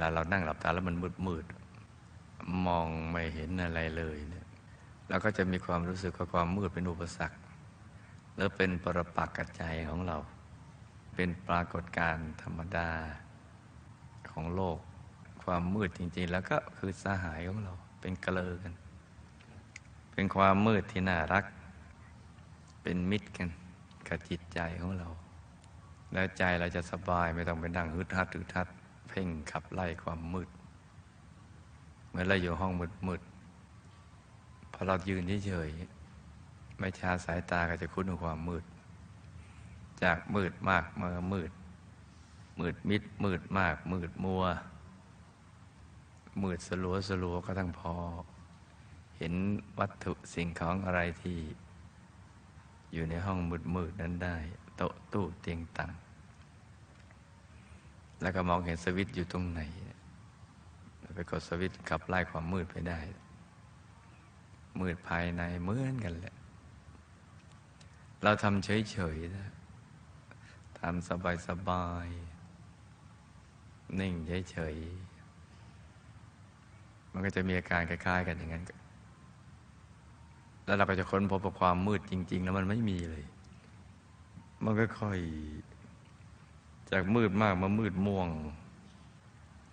ลาเรานั่งหลับตาแล้วมันมืดมืดมองไม่เห็นอะไรเลยเนี่ยเราก็จะมีความรู้สึกว่าความมืดเป็นอุปสรรค แล้วเป็นปรปักกัจใจของเรา เป็นปรากฏการณ์ธรรมดาของโลก ความมืดจริงๆ แล้วก็คือสหายของเราเป็นเกลอกัน เป็นความมืดที่น่ารัก เป็นมิตรกันกับจิตใจของเรา แล้วใจเราจะสบายไม่ต้องไปนั่งฮึดฮัดฮึดฮัด เพ่งขับไล่ความมืดเมื่อเราอยู่ห้องมืดมืดพอเรายืนเฉยๆไม่ชาสายตาก็จะคุ้นกับความมืด จากมืดมากมามืด มืดมิด มืดมาก มืดมัว มืดสลัวสลัวก็ทั้งพอ เห็นวัตถุสิ่งของอะไรที่ อยู่ในห้องมืดมืดนั้นได้ โต๊ะตู้เตียงต่าง แล้วก็มองเห็นสวิตอยู่ตรงไหน ไปกดสวิตขับไล่ความมืดไปได้ มืดภายในเหมือนกันแหละ เราทำเฉยๆนะทำสบายๆ นิ่งเฉยๆ มันก็จะมีอาการคล้ายๆ กันอย่างนั้น แล้วเราก็จะค้นพบว่าความมืดจริง ๆ แล้วมันไม่มีเลย มันก็ค่อย จากมืดมากมามืดม่วง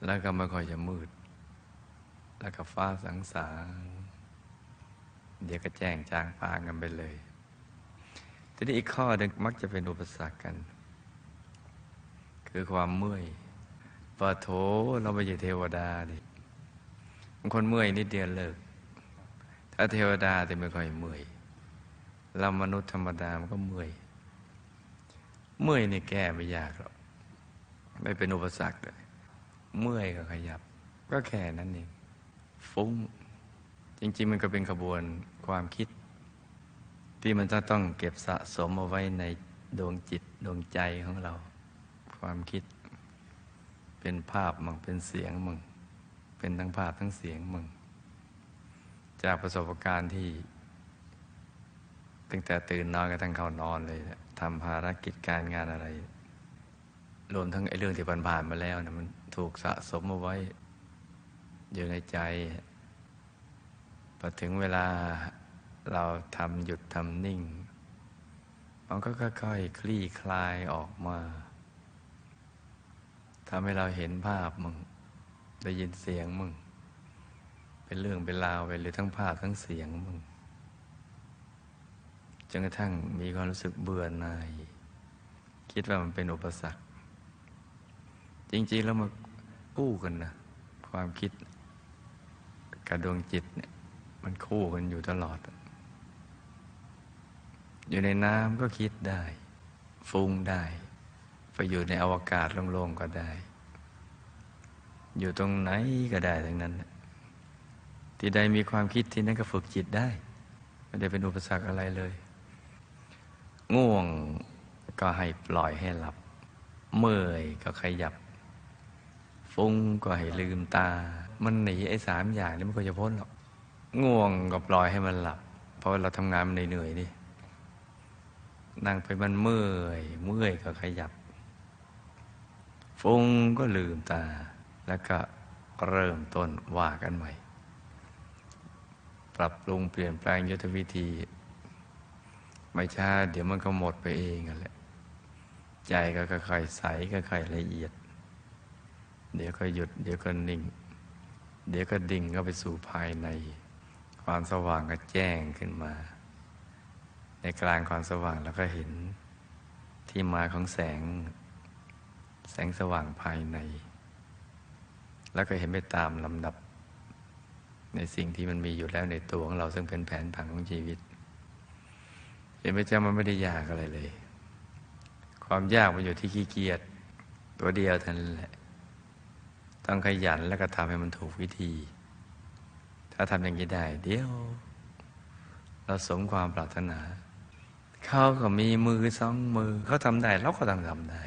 แล้วก็ไม่ค่อยจะมืด แล้วก็ฟ้าสังสางเดี๋ยวก็แจ้งจางปางกันไปเลย ทีนี้อีกข้อหนึ่งมักจะเป็นอุปสรรคกัน คือความเมื่อยปะโถเราไม่ใช่เทวดาดิบางคนเมื่อยนิดเดียวเลิก ถ้าเทวดาแต่ไม่ค่อยเมื่อยเรามนุษย์ธรรมดามันก็เมื่อย เมื่อยนี่แก้ไม่ยากหรอก ไม่เป็นอุปสรรคเลย เมื่อยก็ขยับ ก็แค่นั้นเองฟุ้ง จริง ๆ มันก็เป็นขบวนความคิด ที่มันจะต้องเก็บสะสมเอาไว้ในดวงจิตดวงใจของเรา ความคิด เป็นภาพมั่งเป็นเสียงมั่งเป็นทั้งภาพทั้งเสียงมั่งจากประสบการณ์ที่ตั้งแต่ตื่นนอนกระทั่งเข้านอนเลยทำภารกิจการงานอะไร รวมทั้งไอ้เรื่องที่ผ่านๆมาแล้วนะมันถูกสะสมเอาไว้อยู่ในใจพอถึงเวลาเราทำหยุดทำนิ่ง มันก็ค่อยๆคลี่คลายออกมาทำให้เราเห็นภาพมึง ได้ยินเสียงมึง เป็นเรื่องเป็นราวไปหรือทั้งภาพทั้งเสียงมึงจนกระทั่งมีความรู้สึกเบื่อหน่าย คิดว่ามันเป็นอุปสรรค จริง ๆ แล้วมาคู่กันนะความคิดกับดวงจิตเนี่ย มันคู่กันอยู่ตลอด อยู่ในน้ำก็คิดได้ ฟุ้งได้ ไปอยู่ในอวกาศโล่งๆก็ได้ อยู่ตรงไหนก็ได้ทั้งนั้น ที่ใดมีความคิดที่นั่นก็ฝึกจิตได้ไม่ได้เป็นอุปสรรคอะไรเลย ง่วงก็ให้ปล่อยให้หลับ เมื่อยก็ขยับ ฟุ้งก็ให้ลืมตา มันหนีไอ้สามอย่างนี้มันก็จะพ้นหรอก ง่วงก็ปล่อยให้มันหลับ เพราะเราทำงานมันเหนื่อยๆนี่นั่งไปมันเมื่อยเมื่อยก็ขยับ ฟุ้งก็ลืมตา แล้วก็เริ่มต้นว่ากันใหม่ ปรับปรุงเปลี่ยนแปลงยุทธวิธี ไม่ช้าเดี๋ยวมันก็หมดไปเองกันแหละ ใจก็ค่อยๆใสค่อยๆละเอียด เดี๋ยวก็หยุด เดี๋ยวก็นิ่ง เดี๋ยวก็ดิ่งก็ไปสู่ภายใน ความสว่างก็แจ้งขึ้นมา ในกลางความสว่างเราก็เห็นที่มาของแสง แสงสว่างภายใน แล้วก็เห็นไปตามลำดับ ในสิ่งที่มันมีอยู่แล้วในตัวของเราซึ่งเป็นแผนผังของชีวิต เห็นไหมจ้ามันไม่ได้ยากอะไรเลย ความยากมันอยู่ที่ขี้เกียจตัวเดียวเท่านั้นแหละ ต้องขยันแล้วก็ทำให้มันถูกวิธี ถ้าทำอย่างนี้ได้ เดี๋ยว เราสมความปรารถนา เขาก็มีมือสองมือ เขาทำได้ เราก็ต้องทำได้